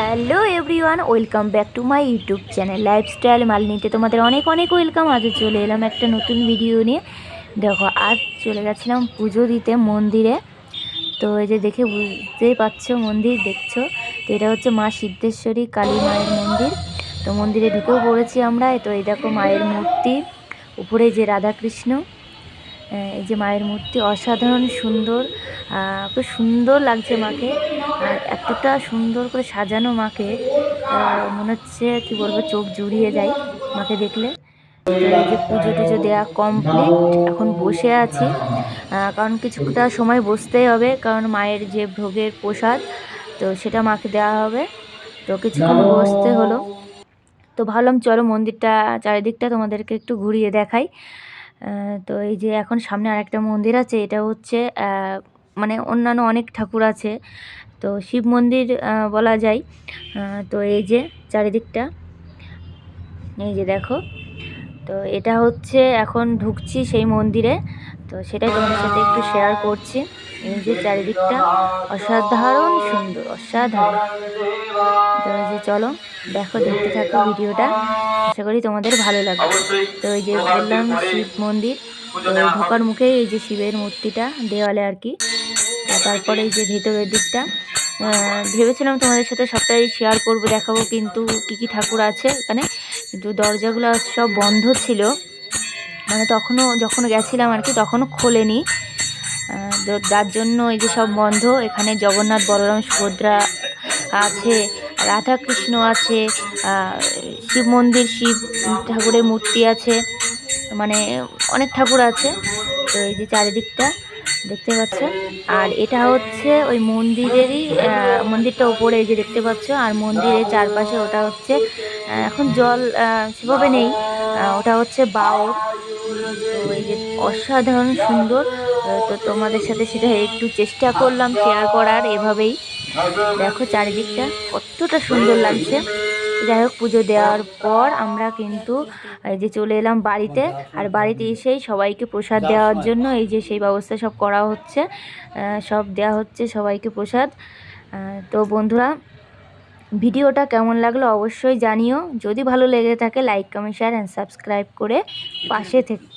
Hello everyone, welcome back to my YouTube channel lifestyle মালিনীতে তোমাদের অনেক অনেক ওয়েলকাম। আজও চলে এলাম একটা নতুন ভিডিও নিয়ে। দেখো, আজ চলে গেছিলাম পুজো দিতে মন্দিরে। তো এই যে দেখে বুঝতেই পারছ, মন্দির দেখছ। তো এটা হচ্ছে মা সিদ্ধেশ্বরী কালী মায়ের মন্দির। তো মন্দিরে ঢুকেও পড়েছি আমরা। তো এই দেখো মায়ের মূর্তি, উপরে যে রাধাকৃষ্ণ এই যে মায়ের মূর্তি অসাধারণ সুন্দর খুব সুন্দর লাগছে মাকে। আর এতটা সুন্দর করে সাজানো মাকে মনে হচ্ছে, কি বলব, চোখ জুড়িয়ে যায় মাকে দেখলে। যে পুজো টুজো দেওয়া কমপ্লিট এখন বসে আছি। কারণ কিছুটা সময় বসতেই হবে, কারণ মায়ের যে ভোগের প্রসাদ, তো সেটা মাকে দেওয়া হবে। তো কিছুক্ষণ বসতে হলো। তো ভাবলাম, চলো মন্দিরটা, চারিদিকটা তোমাদেরকে একটু ঘুরিয়ে দেখাই। তো এই যে এখন সামনে আরেকটা মন্দির আছে, এটা হচ্ছে মানে অন্যান্য অনেক ঠাকুর আছে। তো শিব মন্দির বলা যায়। তো এই যে চারিদিকটা, এই যে দেখো। তো এটা হচ্ছে এখন ঢুকছি সেই মন্দিরে। তো সেটাই তোমাদের সাথে একটু শেয়ার করছি। এই যে চারিদিকটা অসাধারণ সুন্দর, অসাধারণ। তো এই যে চলো, দেখো, দেখতে থাকো ভিডিওটা। আশা করি তোমাদের ভালো লাগবে। তো এই যে বললাম শিব মন্দির, তো ঢোকার মুখেই এই যে শিবের মূর্তিটা দেওয়ালে আর কি। তারপরে এই যে ভেতরের দিকটা ভেবেছিলাম তোমাদের সাথে সবটাই শেয়ার করব, দেখাবো কিন্তু কী কী ঠাকুর আছে এখানে। কিন্তু দরজাগুলো সব বন্ধ ছিল। মানে তখনও যখন গেছিলাম আর কি, তখনও খোলেনি। যার জন্য এই যে সব বন্ধ, এখানে জগন্নাথ, বলরাম, সুভদ্রা আছে রাধা কৃষ্ণ আছে শিব মন্দির, শিব ঠাকুরের মূর্তি আছে মানে অনেক ঠাকুর আছে। তো এই যে চারিদিকটা দেখতে পাচ্ছ? আর এটা হচ্ছে ওই মন্দিরেরই মন্দিরটা ওপরে যে দেখতে পাচ্ছ। আর মন্দিরের চারপাশে ওটা হচ্ছে এখন জল সেভাবে নেই। ওটা হচ্ছে বাউর তো এই যে অসাধারণ সুন্দর। তো তোমাদের সাথে সেটা একটু চেষ্টা করলাম শেয়ার করার এভাবেই। দেখো চারিদিকটা কতটা সুন্দর লাগছে। যাই হোক পুজো দেওয়ার পর আমরা কিন্তু, এই যে চলে এলাম বাড়িতে। আর বাড়িতে এসেই সবাইকে প্রসাদ দেওয়ার জন্য এই যে সেই ব্যবস্থা সব করা হচ্ছে সব দেওয়া হচ্ছে সবাইকে প্রসাদ। তো বন্ধুরা, ভিডিওটা কেমন লাগল অবশ্যই জানিও। যদি ভালো লেগে থাকে like comment share and subscribe করে পাশে থেকে